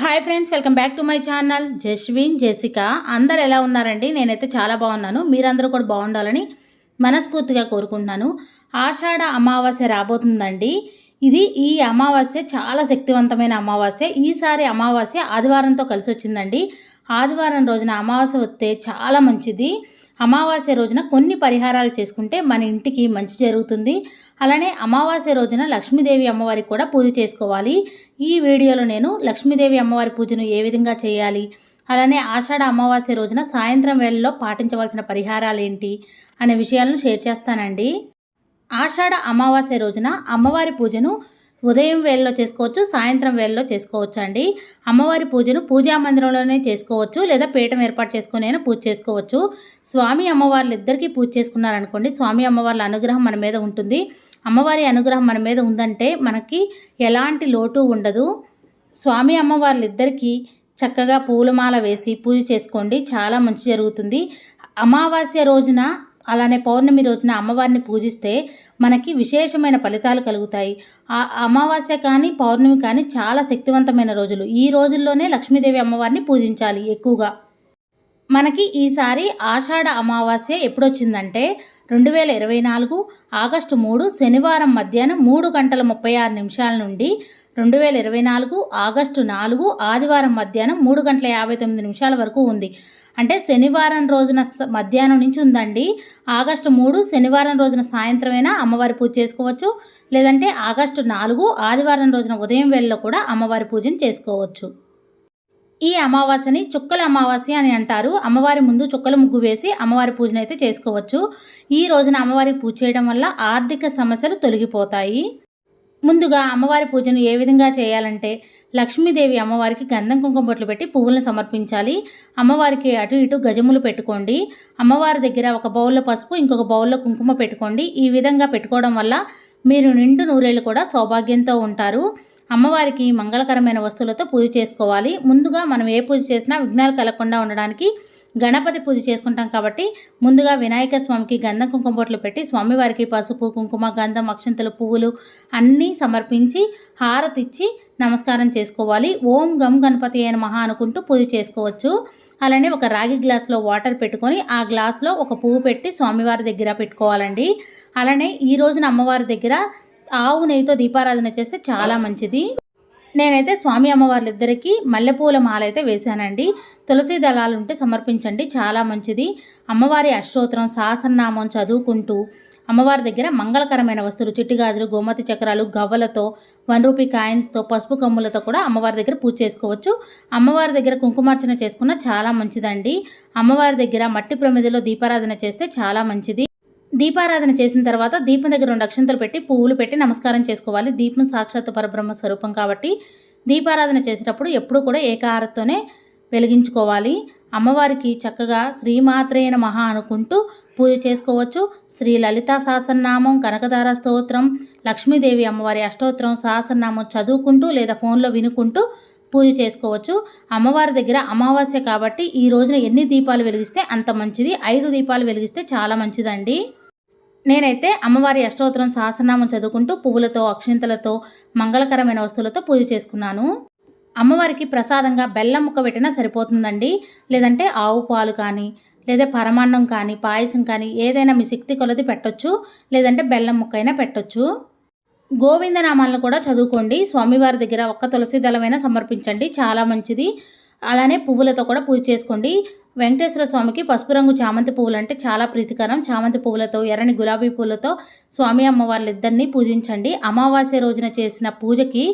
Hi friends welcome back to my channel Jaswin Jessica అందరు ఎలా ఉన్నారండి? నేనైతే చాలా బాగున్నాను. మీరందరూ కూడా బాగుండాలని మనస్ఫూర్తిగా కోరుకుంటున్నాను. ఆషాఢ అమావాస్య రాబోతుందండి. ఇది ఈ అమావాస్య చాలా శక్తివంతమైన అమావాస్య. ఈసారి అమావాస్య ఆదివారంతో కలిసి వచ్చిందండి ఆదివారం రోజున అమావాస్య వస్తే చాలా మంచిది. అమావాస్య రోజున కొన్ని పరిహారాలు చేసుకుంటే మన ఇంటికి మంచి జరుగుతుంది. అలానే అమావాస్య రోజున లక్ష్మీదేవి అమ్మవారికి కూడా పూజ చేసుకోవాలి. ఈ వీడియోలో నేను లక్ష్మీదేవి అమ్మవారి పూజను ఏ విధంగా చేయాలి? అలానే ఆషాఢ అమావాస్య రోజున సాయంత్రం వేళల్లో పాటించవలసిన పరిహారాలు ఏంటి? అనే విషయాలను షేర్ చేస్తానండి. ఆషాఢ అమావాస్య రోజున అమ్మవారి పూజను ఉదయం వేళలో చేసుకోవచ్చు సాయంత్రం వేళలో చేసుకోవచ్చు అండి అమ్మవారి పూజను పూజా మందిరంలోనే చేసుకోవచ్చు లేదా పీఠం ఏర్పాటు చేసుకుని పూజ చేసుకోవచ్చు. స్వామి అమ్మవార్లు ఇద్దరికీ పూజ చేసుకున్నారనుకోండి స్వామి అమ్మవార్ల అనుగ్రహం మన మీద ఉంటుంది. అమ్మవారి అనుగ్రహం మన మీద ఉందంటే మనకి ఎలాంటి లోటు ఉండదు. స్వామి అమ్మవార్లు ఇద్దరికీ చక్కగా పూలమాల వేసి పూజ చేసుకోండి చాలా మంచి జరుగుతుంది. అమావాస్య రోజున అలానే పౌర్ణమి రోజున అమ్మవారిని పూజిస్తే మనకి విశేషమైన ఫలితాలు కలుగుతాయి. ఆ అమావాస్య కానీ పౌర్ణమి కానీ చాలా శక్తివంతమైన రోజులు. ఈ రోజుల్లోనే లక్ష్మీదేవి అమ్మవారిని పూజించాలి ఎక్కువగా. మనకి ఈసారి ఆషాఢ అమావాస్య ఎప్పుడొచ్చిందంటే రెండు వేల ఇరవై నాలుగు ఆగస్టు మూడు శనివారం మధ్యాహ్నం మూడు గంటల ముప్పై ఆరు నిమిషాల నుండి రెండు వేల ఇరవై నాలుగు ఆగస్టు నాలుగు ఆదివారం మధ్యాహ్నం మూడు గంటల యాభై తొమ్మిది నిమిషాల వరకు ఉంది. అంటే శనివారం రోజున మధ్యాహ్నం నుంచి ఉందండి. ఆగస్టు మూడు శనివారం రోజున సాయంత్రమైనా అమ్మవారి పూజ చేసుకోవచ్చు. లేదంటే ఆగస్టు నాలుగు ఆదివారం రోజున ఉదయం వేళలో కూడా అమ్మవారి పూజను చేసుకోవచ్చు. ఈ అమావాస్యని చుక్కల అమావాస్య అని అంటారు. అమ్మవారి ముందు చుక్కల ముగ్గు వేసి అమ్మవారి పూజను అయితే చేసుకోవచ్చు. ఈ రోజున అమ్మవారికి పూజ చేయడం వల్ల ఆర్థిక సమస్యలు తొలగిపోతాయి. ముందుగా అమ్మవారి పూజను ఏ విధంగా చేయాలంటే లక్ష్మీదేవి అమ్మవారికి గంధం కుంకుమ బొట్లు పెట్టి పువ్వులను సమర్పించాలి. అమ్మవారికి అటు ఇటు గజములు పెట్టుకోండి. అమ్మవారి దగ్గర ఒక బౌల్లో పసుపు ఇంకొక బౌల్లో కుంకుమ పెట్టుకోండి. ఈ విధంగా పెట్టుకోవడం వల్ల మీరు నిండు నూరేళ్ళు కూడా సౌభాగ్యంతో ఉంటారు. అమ్మవారికి మంగళకరమైన వస్తువులతో పూజ చేసుకోవాలి. ముందుగా మనం ఏ పూజ చేసినా విఘ్నాలు కలగకుండా ఉండడానికి గణపతి పూజ చేసుకుంటాం కాబట్టి ముందుగా వినాయక స్వామికి గంధం కుంకుమ బొట్లు పెట్టి స్వామివారికి పసుపు కుంకుమ గంధం అక్షంతలు పువ్వులు అన్నీ సమర్పించి హారతిచ్చి నమస్కారం చేసుకోవాలి. ఓం గం గణపతి అయిన మహా అనుకుంటూ పూజ చేసుకోవచ్చు. అలానే ఒక రాగి గ్లాస్లో వాటర్ పెట్టుకొని ఆ గ్లాస్లో ఒక పువ్వు పెట్టి స్వామివారి దగ్గర పెట్టుకోవాలండి. అలానే ఈ రోజున అమ్మవారి దగ్గర ఆవు నెయ్యితో దీపారాధన చేస్తే చాలా మంచిది. నేనైతే స్వామి అమ్మవార్లిద్దరికీ మల్లెపూల మాల అయితే వేశానండి. తులసి దళాలు ఉంటే సమర్పించండి చాలా మంచిది. అమ్మవారి అష్టోత్తరం సహస్రనామం చదువుకుంటూ అమ్మవారి దగ్గర మంగళకరమైన వస్తువులు చిట్టిగాజులు గోమతి చక్రాలు గవ్వలతో వన్ రూపీ కాయిన్స్తో పసుపు కమ్ములతో కూడా అమ్మవారి దగ్గర పూజ చేసుకోవచ్చు. అమ్మవారి దగ్గర కుంకుమార్చన చేసుకున్న చాలా మంచిదండి. అమ్మవారి దగ్గర మట్టి ప్రమిదిలో దీపారాధన చేస్తే చాలా మంచిది. దీపారాధన చేసిన తర్వాత దీపం దగ్గర రెండు అక్షంతలు పెట్టి పువ్వులు పెట్టి నమస్కారం చేసుకోవాలి. దీపం సాక్షాత్ పరబ్రహ్మ స్వరూపం కాబట్టి దీపారాధన చేసేటప్పుడు ఎప్పుడు కూడా ఏకారతతోనే వెలిగించుకోవాలి. అమ్మవారికి చక్కగా శ్రీమాత్రేన మహా అనుకుంటూ పూజ చేసుకోవచ్చు. శ్రీ లలితా సహస్రనామం కనకదార స్తోత్రం లక్ష్మీదేవి అమ్మవారి అష్టోత్తరం సహస్రనామం చదువుకుంటూ లేదా ఫోన్లో వినుకుంటూ పూజ చేసుకోవచ్చు. అమ్మవారి దగ్గర అమావాస్య కాబట్టి ఈ రోజున ఎన్ని దీపాలు వెలిగిస్తే అంత మంచిది. ఐదు దీపాలు వెలిగిస్తే చాలా మంచిదండి. నేనైతే అమ్మవారి అష్టోత్తరం సహస్రనామం చదువుకుంటూ పువ్వులతో అక్షింతలతో మంగళకరమైన వస్తువులతో పూజ చేసుకున్నాను. అమ్మవారికి ప్రసాదంగా బెల్లం ముక్క పెట్టినా సరిపోతుందండి. లేదంటే ఆవు పాలు కానీ లేదా పరమాన్నం కానీ పాయసం కానీ ఏదైనా మీ శక్తి కొలది పెట్టొచ్చు. లేదంటే బెల్లం ముక్క అయినా పెట్టొచ్చు. గోవిందనామాలను కూడా చదువుకోండి. స్వామివారి దగ్గర ఒక్క తులసి దళమైనా సమర్పించండి. చాలా మంచిది. అలానే పువ్వులతో కూడా పూజ చేసుకోండి. వెంకటేశ్వర స్వామికి పసుపు రంగు చామంతి పువ్వులు అంటే చాలా ప్రీతికరం. చామంతి పువ్వులతో ఎర్రని గులాబీ పూలతో స్వామి అమ్మవార్లిద్దరినీ పూజించండి. అమావాస్య రోజున చేసిన పూజకి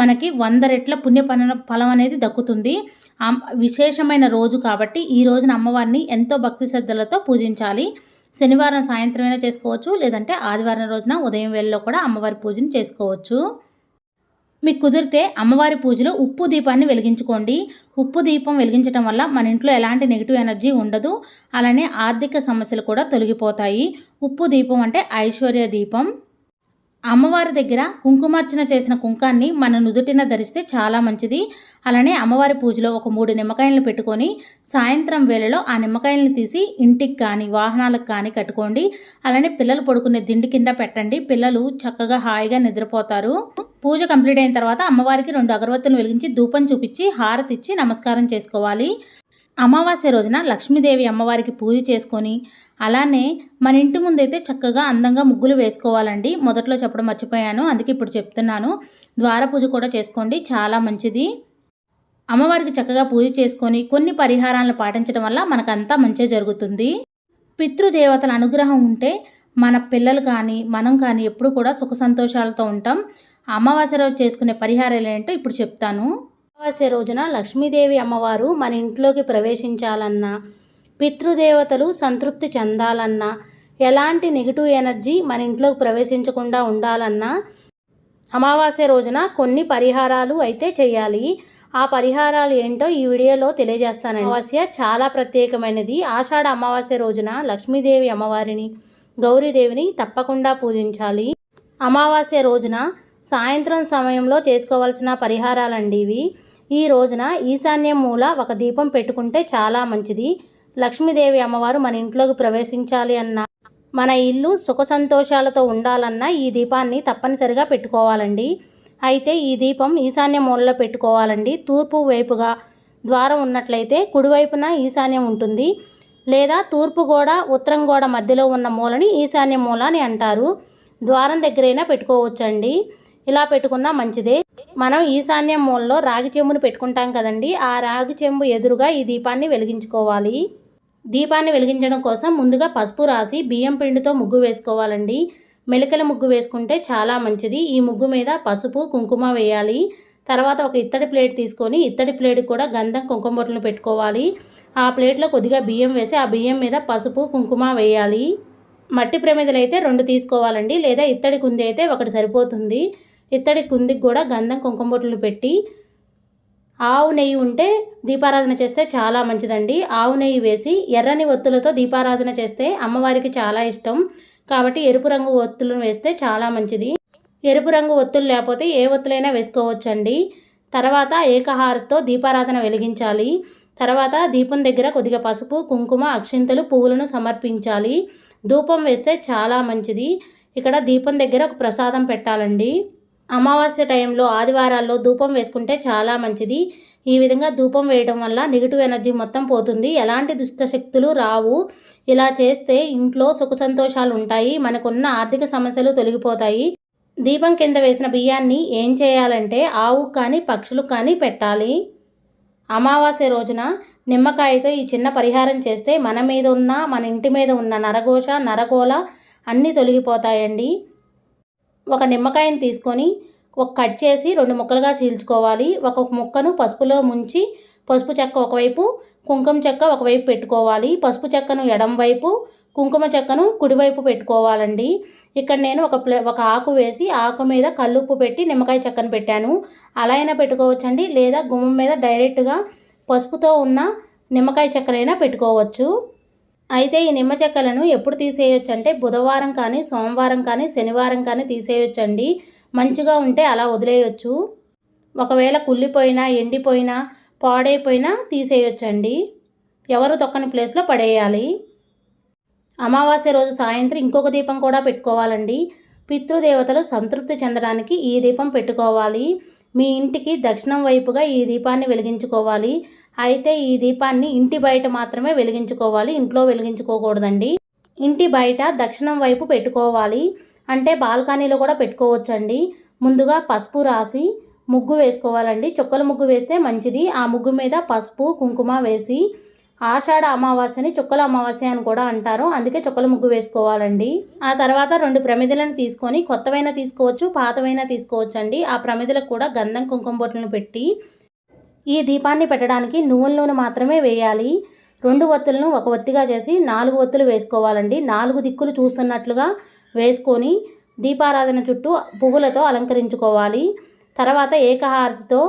మనకి వంద రెట్ల పుణ్య ఫలం అనేది దక్కుతుంది. విశేషమైన రోజు కాబట్టి ఈ రోజున అమ్మవారిని ఎంతో భక్తి శ్రద్ధలతో పూజించాలి. శనివారం సాయంత్రమైనా చేసుకోవచ్చు లేదంటే ఆదివారం రోజున ఉదయం వేళలో కూడా అమ్మవారి పూజను చేసుకోవచ్చు. మీకు కుదిరితే అమ్మవారి పూజలో ఉప్పు దీపాన్ని వెలిగించుకోండి. ఉప్పు దీపం వెలిగించడం వల్ల మన ఇంట్లో ఎలాంటి నెగిటివ్ ఎనర్జీ ఉండదు. అలానే ఆర్థిక సమస్యలు కూడా తొలగిపోతాయి. ఉప్పు దీపం అంటే ఐశ్వర్య దీపం. అమ్మవారి దగ్గర కుంకుమార్చన చేసిన కుంకాన్ని మన నుదుటిన ధరిస్తే చాలా మంచిది. అలానే అమ్మవారి పూజలో ఒక మూడు నిమ్మకాయలను పెట్టుకొని సాయంత్రం వేళలో ఆ నిమ్మకాయలను తీసి ఇంటికి కానీ వాహనాలకు కానీ కట్టుకోండి. అలానే పిల్లలు పడుకునే దిండి కింద పెట్టండి. పిల్లలు చక్కగా హాయిగా నిద్రపోతారు. పూజ కంప్లీట్ అయిన తర్వాత అమ్మవారికి రెండు అగరవత్తులు వెలిగించి ధూపం చూపించి హారతి ఇచ్చి నమస్కారం చేసుకోవాలి. అమావాస్య రోజున లక్ష్మీదేవి అమ్మవారికి పూజ చేసుకొని అలానే మన ఇంటి ముందైతే చక్కగా అందంగా ముగ్గులు వేసుకోవాలండి. మొదట్లో చెప్పడం మర్చిపోయాను అందుకే ఇప్పుడు చెప్తున్నాను. ద్వార పూజ కూడా చేసుకోండి చాలా మంచిది. అమ్మవారికి చక్కగా పూజ చేసుకొని కొన్ని పరిహారాలను పాటించడం వల్ల మనకంతా మంచి జరుగుతుంది. పితృదేవతల అనుగ్రహం ఉంటే మన పిల్లలు కానీ మనం కానీ ఎప్పుడు కూడా సుఖ సంతోషాలతో ఉంటాం. అమావాస్య రోజు చేసుకునే పరిహారాలు ఏంటో ఇప్పుడు చెప్తాను. అమావాస్య రోజున లక్ష్మీదేవి అమ్మవారు మన ఇంట్లోకి ప్రవేశించాలన్నా పితృదేవతలు సంతృప్తి చెందాలన్నా ఎలాంటి నెగిటివ్ ఎనర్జీ మన ఇంట్లోకి ప్రవేశించకుండా ఉండాలన్నా అమావాస్య రోజున కొన్ని పరిహారాలు అయితే చేయాలి. ఆ పరిహారాలు ఏంటో ఈ వీడియోలో తెలియజేస్తాను అమావాస్య చాలా ప్రత్యేకమైనది. ఆషాఢ అమావాస్య రోజున లక్ష్మీదేవి అమ్మవారిని గౌరీదేవిని తప్పకుండా పూజించాలి. అమావాస్య రోజున సాయంత్రం సమయంలో చేసుకోవాల్సిన పరిహారాలండి ఇవి. ఈ రోజున ఈశాన్యం మూల ఒక దీపం పెట్టుకుంటే చాలా మంచిది. లక్ష్మీదేవి అమ్మవారు మన ఇంట్లోకి ప్రవేశించాలి అన్న మన ఇల్లు సుఖ సంతోషాలతో ఉండాలన్నా ఈ దీపాన్ని తప్పనిసరిగా పెట్టుకోవాలండి. అయితే ఈ దీపం ఈశాన్య మూలలో పెట్టుకోవాలండి. తూర్పు వైపుగా ద్వారం ఉన్నట్లయితే కుడివైపున ఈశాన్యం ఉంటుంది. లేదా తూర్పు గోడ ఉత్తరం గోడ మధ్యలో ఉన్న మూలని ఈశాన్య మూల అని అంటారు. ద్వారం దగ్గరైనా పెట్టుకోవచ్చండి. ఇలా పెట్టుకున్నా మంచిదే. మనం ఈశాన్య మూలలో రాగి చెంబును పెట్టుకుంటాం కదండి. ఆ రాగి చెంబు ఎదురుగా ఈ దీపాన్ని వెలిగించుకోవాలి. దీపాన్ని వెలిగించడం కోసం ముందుగా పసుపు రాసి బియ్యం పిండితో ముగ్గు వేసుకోవాలండి. మెలికల ముగ్గు వేసుకుంటే చాలా మంచిది. ఈ ముగ్గు మీద పసుపు కుంకుమ వేయాలి. తర్వాత ఒక ఇత్తడి ప్లేట్ తీసుకొని ఇత్తడి ప్లేట్కి కూడా గంధం కుంకుమ బొట్టలు పెట్టుకోవాలి. ఆ ప్లేట్లో కొద్దిగా బియ్యం వేసి ఆ బియ్యం మీద పసుపు కుంకుమ వేయాలి. మట్టి ప్రమిదలు అయితే రెండు తీసుకోవాలండి. లేదా ఇత్తడి కుంది అయితే ఒకటి సరిపోతుంది. ఇత్తడి కుందికి కూడా గంధం కుంకుమ బొట్టలు పెట్టి ఆవు నెయ్యి ఉంటే దీపారాధన చేస్తే చాలా మంచిదండి. ఆవు నెయ్యి వేసి ఎర్రని ఒత్తులతో దీపారాధన చేస్తే అమ్మవారికి చాలా ఇష్టం. కాబట్టి ఎరుపు రంగు ఒత్తులను వేస్తే చాలా మంచిది. ఎరుపు రంగు ఒత్తులు లేకపోతే ఏ ఒత్తులైనా వేసుకోవచ్చండి. తర్వాత ఏకహారతో దీపారాధన వెలిగించాలి. తర్వాత దీపం దగ్గర కొద్దిగా పసుపు కుంకుమ అక్షింతలు పువ్వులను సమర్పించాలి. ధూపం వేస్తే చాలా మంచిది. ఇక్కడ దీపం దగ్గర ఒక ప్రసాదం పెట్టాలండి. అమావాస్య టైంలో ఆదివారాల్లో ధూపం వేసుకుంటే చాలా మంచిది. ఈ విధంగా ధూపం వేయడం వల్ల నెగిటివ్ ఎనర్జీ మొత్తం పోతుంది. ఎలాంటి దుష్ట శక్తులు రావు. ఇలా చేస్తే ఇంట్లో సుఖ సంతోషాలు ఉంటాయి. మనకున్న ఆర్థిక సమస్యలు తొలగిపోతాయి. దీపం కింద వేసిన బియ్యాన్ని ఏం చేయాలంటే ఆవు కానీ పక్షులకు కానీ పెట్టాలి. అమావాస్య రోజున నిమ్మకాయతో ఈ చిన్న పరిహారం చేస్తే మన మీద ఉన్న మన ఇంటి మీద ఉన్న నరఘోష నరగోళ అన్నీ తొలగిపోతాయండి. ఒక నిమ్మకాయని తీసుకొని ఒక కట్ చేసి రెండు ముక్కలుగా చీల్చుకోవాలి. ఒక ముక్కను పసుపులో ముంచి పసుపు చెక్క ఒకవైపు కుంకుమ చెక్క ఒకవైపు పెట్టుకోవాలి. పసుపు చెక్కను ఎడం వైపు కుంకుమ చెక్కను కుడివైపు పెట్టుకోవాలండి. ఇక్కడ నేను ఒక ప్లే ఒక ఆకు వేసి ఆకు మీద కల్లుప్పు పెట్టి నిమ్మకాయ చెక్కను పెట్టాను. అలా అయినా పెట్టుకోవచ్చండి లేదా గుమ్మం మీద డైరెక్ట్గా పసుపుతో ఉన్న నిమ్మకాయ చెక్కనైనా పెట్టుకోవచ్చు. అయితే ఈ నిమ్మ చెక్కలను ఎప్పుడు తీసేయొచ్చు అంటే బుధవారం కానీ సోమవారం కానీ శనివారం కానీ తీసేయొచ్చండి. మంచిగా ఉంటే అలా వదిలేయొచ్చు. ఒకవేళ కుళ్ళిపోయినా ఎండిపోయినా పాడైపోయినా తీసేయొచ్చండి. ఎవరు తొక్కని ప్లేస్లో పడేయాలి? అమావాస్య రోజు సాయంత్రం ఇంకొక దీపం కూడా పెట్టుకోవాలండి. పితృదేవతలు సంతృప్తి చెందడానికి ఈ దీపం పెట్టుకోవాలి. మీ ఇంటికి దక్షిణం వైపుగా ఈ దీపాన్ని వెలిగించుకోవాలి. అయితే ఈ దీపాన్ని ఇంటి బయట మాత్రమే వెలిగించుకోవాలి. ఇంట్లో వెలిగించుకోకూడదండి. ఇంటి బయట దక్షిణం వైపు పెట్టుకోవాలి. అంటే బాల్కనీలో కూడా పెట్టుకోవచ్చండి. ముందుగా పసుపు రాసి ముగ్గు వేసుకోవాలండి. చుక్కల ముగ్గు వేస్తే మంచిది. ఆ ముగ్గు మీద పసుపు కుంకుమ వేసి ఆషాఢ అమావాస్యని చుక్కల అమావాస్య అని కూడా అంటారు. అందుకే చుక్కల ముగ్గు వేసుకోవాలండి. ఆ తర్వాత రెండు ప్రమిదలను తీసుకొని కొత్తవైనా తీసుకోవచ్చు పాతవైనా తీసుకోవచ్చు అండి ఆ ప్రమిదలకు కూడా గంధం కుంకుమ బొట్లను పెట్టి ఈ దీపాన్ని పెట్టడానికి నువ్వుల నూనె మాత్రమే వేయాలి. రెండు ఒత్తులను ఒక ఒత్తిగా చేసి నాలుగు ఒత్తులు వేసుకోవాలండి. నాలుగు దిక్కులు చూస్తున్నట్లుగా వేసుకొని దీపారాధన చుట్టూ పువ్వులతో అలంకరించుకోవాలి. తర్వాత ఏకహారతితో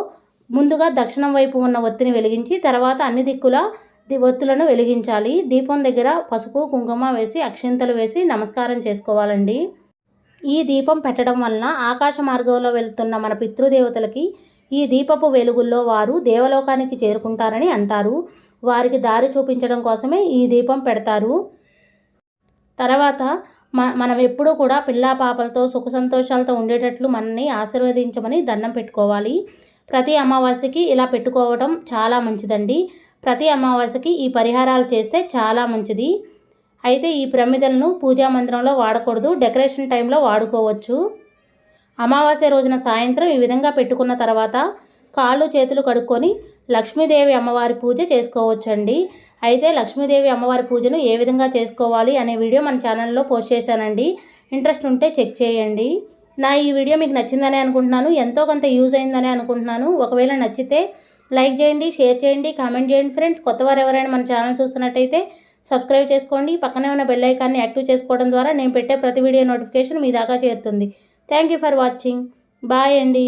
ముందుగా దక్షిణం వైపు ఉన్న ఒత్తిని వెలిగించి తర్వాత అన్ని దిక్కుల ఒత్తులను వెలిగించాలి. దీపం దగ్గర పసుపు కుంకుమ వేసి అక్షింతలు వేసి నమస్కారం చేసుకోవాలండి. ఈ దీపం పెట్టడం వలన ఆకాశ మార్గంలో వెళ్తున్న మన పితృదేవతలకి ఈ దీపపు వెలుగుల్లో వారు దేవలోకానికి చేరుకుంటారని అంటారు. వారికి దారి చూపించడం కోసమే ఈ దీపం పెడతారు. తర్వాత మ మనం ఎప్పుడూ కూడా పిల్లా పాపలతో సుఖ సంతోషాలతో ఉండేటట్లు మనల్ని ఆశీర్వదించమని దండం పెట్టుకోవాలి. ప్రతి అమావాస్యకి ఇలా పెట్టుకోవడం చాలా మంచిదండి. ప్రతి అమావాస్యకి ఈ పరిహారాలు చేస్తే చాలా మంచిది. అయితే ఈ ప్రమిదలను పూజా మందిరంలో వాడకూడదు డెకరేషన్ టైంలో వాడుకోవచ్చు. అమావాస్య రోజున సాయంత్రం ఈ విధంగా పెట్టుకున్న తర్వాత కాళ్ళు చేతులు కడుక్కొని లక్ష్మీదేవి అమ్మవారి పూజ చేసుకోవచ్చండి. అయితే లక్ష్మీదేవి అమ్మవారి పూజను ఏ విధంగా చేసుకోవాలి అనే వీడియో మన ఛానల్లో పోస్ట్ చేశానండి. ఇంట్రెస్ట్ ఉంటే చెక్ చేయండి. నా ఈ వీడియో మీకు నచ్చిందని అనుకుంటున్నాను ఎంతో కొంత యూజ్ అయిందని అనుకుంటున్నాను. ఒకవేళ నచ్చితే లైక్ చేయండి షేర్ చేయండి కామెంట్ చేయండి. ఫ్రెండ్స్ కొత్త వారు ఎవరైనా మన ఛానల్ చూస్తున్నట్టయితే సబ్స్క్రైబ్ చేసుకోండి. పక్కనే ఉన్న బెల్ ఐకాన్ని యాక్టివ్ చేసుకోవడం ద్వారా నేను పెట్టే ప్రతి వీడియో నోటిఫికేషన్ మీ దాకా చేరుతుంది. Thank you for watching. Bye అండి.